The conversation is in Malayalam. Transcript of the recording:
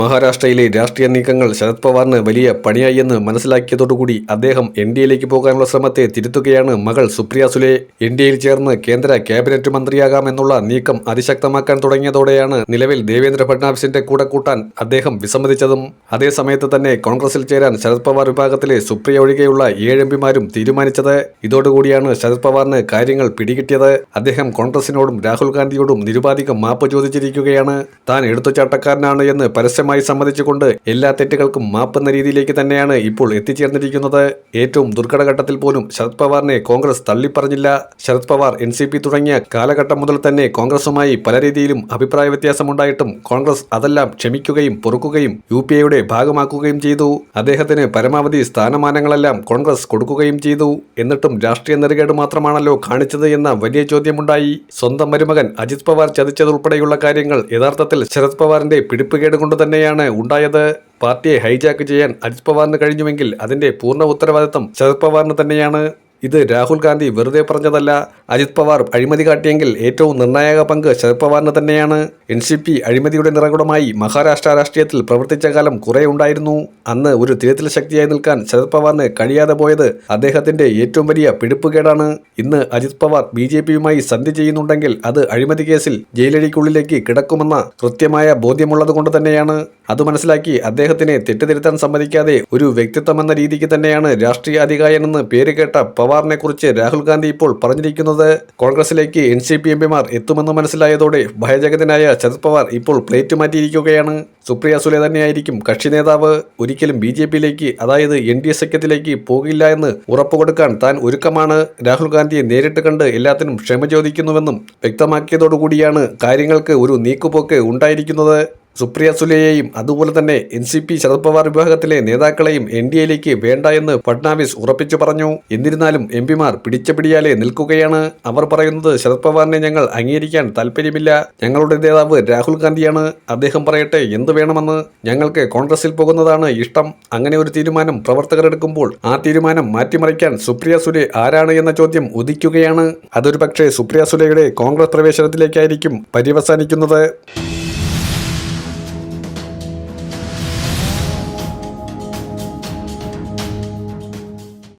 മഹാരാഷ്ട്രയിലെ രാഷ്ട്രീയ നീക്കങ്ങൾ ശരത് പവാറിന് വലിയ പണിയായെന്ന് മനസ്സിലാക്കിയതോടുകൂടി അദ്ദേഹം എൻ ഡി എയിലേക്ക് പോകാനുള്ള ശ്രമത്തെ തിരുത്തുകയാണ് മകൾ സുപ്രിയ സുലെ. എൻ ഡി എയിൽ ചേർന്ന് കേന്ദ്ര ക്യാബിനറ്റ് മന്ത്രിയാകാമെന്നുള്ള നീക്കം അതിശക്തമാക്കാൻ തുടങ്ങിയതോടെയാണ് നിലവിൽ ദേവേന്ദ്ര ഫഡ്നാവിസിന്റെ കൂടെ കൂട്ടാൻ അദ്ദേഹം വിസമ്മതിച്ചതും. അതേസമയത്ത് തന്നെ കോൺഗ്രസിൽ ചേരാൻ ശരത് പവാർ വിഭാഗത്തിലെ സുപ്രിയ ഒഴികെയുള്ള ഏഴ് എംപിമാരും തീരുമാനിച്ചത്. ഇതോടുകൂടിയാണ് ശരത് പവാറിന് കാര്യങ്ങൾ പിടികിട്ടിയത്. അദ്ദേഹം കോൺഗ്രസിനോടും രാഹുൽ ഗാന്ധിയോടും നിരുപാധികം മാപ്പ് ചോദിച്ചിരിക്കുകയാണ്. താൻ എടുത്തുചാട്ടക്കാരനാണ് എന്ന് പരസ്യമായി സമ്മതിച്ചുകൊണ്ട് എല്ലാ തെറ്റുകൾക്കും മാപ്പെന്ന രീതിയിലേക്ക് തന്നെയാണ് ഇപ്പോൾ എത്തിച്ചേർന്നിരിക്കുന്നത്. ഏറ്റവും ദുർഘടഘട്ടത്തിൽ പോലും ശരത് പവാറിനെ Congress തള്ളിപ്പറഞ്ഞില്ല. Sharad Pawar N C P തുടങ്ങിയ കാലഘട്ടം മുതൽ തന്നെ കോൺഗ്രസുമായി പല രീതിയിലും അഭിപ്രായ വ്യത്യാസമുണ്ടായിട്ടും കോൺഗ്രസ് അതെല്ലാം ക്ഷമിക്കുകയും പൊറുക്കുകയും യു പി എയുടെ ഭാഗമാക്കുകയും ചെയ്തു. അദ്ദേഹത്തിന് പരമാവധി സ്ഥാനമാനങ്ങളെല്ലാം കോൺഗ്രസ് കൊടുക്കുകയും ചെയ്തു. എന്നിട്ടും രാഷ്ട്രീയ നെറുകേട് മാത്രമാണല്ലോ കാണിച്ചത് എന്ന വലിയ ചോദ്യമുണ്ടായി. സ്വന്തം മരുമകൻ അജിത് പവാർ ചതിച്ചതുൾപ്പെടെയുള്ള കാര്യങ്ങൾ യഥാർത്ഥത്തിൽ ശരത് പവാറിന്റെ പിടിപ്പുകേട് കൊണ്ട് തന്നെയാണ് ഉണ്ടായത്. പാർട്ടിയെ ഹൈജാക്ക് ചെയ്യാൻ അജിത് പവാറിന് കഴിഞ്ഞുവെങ്കിൽ അതിന്റെ പൂർണ ഉത്തരവാദിത്തം ശരത് പവാറിന് തന്നെയാണ്. ഇത് രാഹുൽ ഗാന്ധി വെറുതെ പറഞ്ഞതല്ല അജിത് പവാർ അഴിമതി കാട്ടിയെങ്കിൽ ഏറ്റവും നിർണായക പങ്ക് ശരത് പവാറിന് തന്നെയാണ്. എൻ സി പി അഴിമതിയുടെ നിറകുടമായി മഹാരാഷ്ട്ര രാഷ്ട്രീയത്തിൽ പ്രവർത്തിച്ച കാലം കുറേ ഉണ്ടായിരുന്നു. അന്ന് ഒരു തിരുത്തൽ ശക്തിയായി നിൽക്കാൻ ശരത് പവാറിന് കഴിയാതെ പോയത് അദ്ദേഹത്തിന്റെ ഏറ്റവും വലിയ പിടിപ്പുകേടാണ്. ഇന്ന് അജിത് പവാർ ബി ജെ പിയുമായി സന്ധി ചെയ്യുന്നുണ്ടെങ്കിൽ അത് അഴിമതി കേസിൽ ജയിലടിക്കുള്ളിലേക്ക് കിടക്കുമെന്ന കൃത്യമായ ബോധ്യമുള്ളത് കൊണ്ട് തന്നെയാണ്. അത് മനസ്സിലാക്കി അദ്ദേഹത്തിനെ തെറ്റുതിരുത്താൻ സമ്മതിക്കാതെ ഒരു വ്യക്തിത്വം എന്ന രീതിക്ക് തന്നെയാണ് രാഷ്ട്രീയ അധികായനെന്ന് പേര് കേട്ട പവാറിനെ കുറിച്ച് രാഹുൽ ഗാന്ധി ഇപ്പോൾ പറഞ്ഞിരിക്കുന്നത് കോൺഗ്രസിലേക്ക് എൻ സി പി എംപിമാർ എത്തുമെന്ന് മനസ്സിലായതോടെ ഭയജഗതനായ ശരത് പവാർ ഇപ്പോൾ പ്ലേറ്റ് മാറ്റിയിരിക്കുകയാണ്. സുപ്രിയ സുലെ തന്നെയായിരിക്കും കക്ഷി നേതാവ്. ഒരിക്കലും ബി ജെ പിയിലേക്ക് അതായത് എൻ ഡി എ സഖ്യത്തിലേക്ക് പോകില്ല എന്ന് ഉറപ്പുകൊടുക്കാൻ താൻ ഒരുക്കമാണ്. രാഹുൽ ഗാന്ധിയെ നേരിട്ട് കണ്ട് എല്ലാത്തിനും ക്ഷമ ചോദിക്കുന്നുവെന്നും വ്യക്തമാക്കിയതോടുകൂടിയാണ് കാര്യങ്ങൾക്ക് ഒരു നീക്കുപോക്ക് ഉണ്ടായിരിക്കുന്നത്. സുപ്രിയ സുലെയെയും അതുപോലെ തന്നെ N C P Sharad Pawar വിഭാഗത്തിലെ നേതാക്കളെയും എൻ ഡി എയിലേക്ക് വേണ്ട എന്ന് ഫഡ്നാവിസ് ഉറപ്പിച്ചു പറഞ്ഞു. എന്നിരുന്നാലും എം പിമാർ പിടിച്ച പിടിയാലെ നിൽക്കുകയാണ്. അവർ പറയുന്നത് ശരത് പവാറിനെ ഞങ്ങൾ അംഗീകരിക്കാൻ താല്പര്യമില്ല. ഞങ്ങളുടെ നേതാവ് രാഹുൽ ഗാന്ധിയാണ്. അദ്ദേഹം പറയട്ടെ എന്ത് വേണമെന്ന്? ഞങ്ങൾക്ക് കോൺഗ്രസിൽ പോകുന്നതാണ് ഇഷ്ടം. അങ്ങനെ ഒരു തീരുമാനം പ്രവർത്തകർ എടുക്കുമ്പോൾ ആ തീരുമാനം മാറ്റിമറിക്കാൻ സുപ്രിയ സുലെ ആരാണ് എന്ന ചോദ്യം ഉദിക്കുകയാണ്. അതൊരു പക്ഷേ സുപ്രിയ സുലയുടെ കോൺഗ്രസ് പ്രവേശനത്തിലേക്കായിരിക്കും പര്യവസാനിക്കുന്നത്.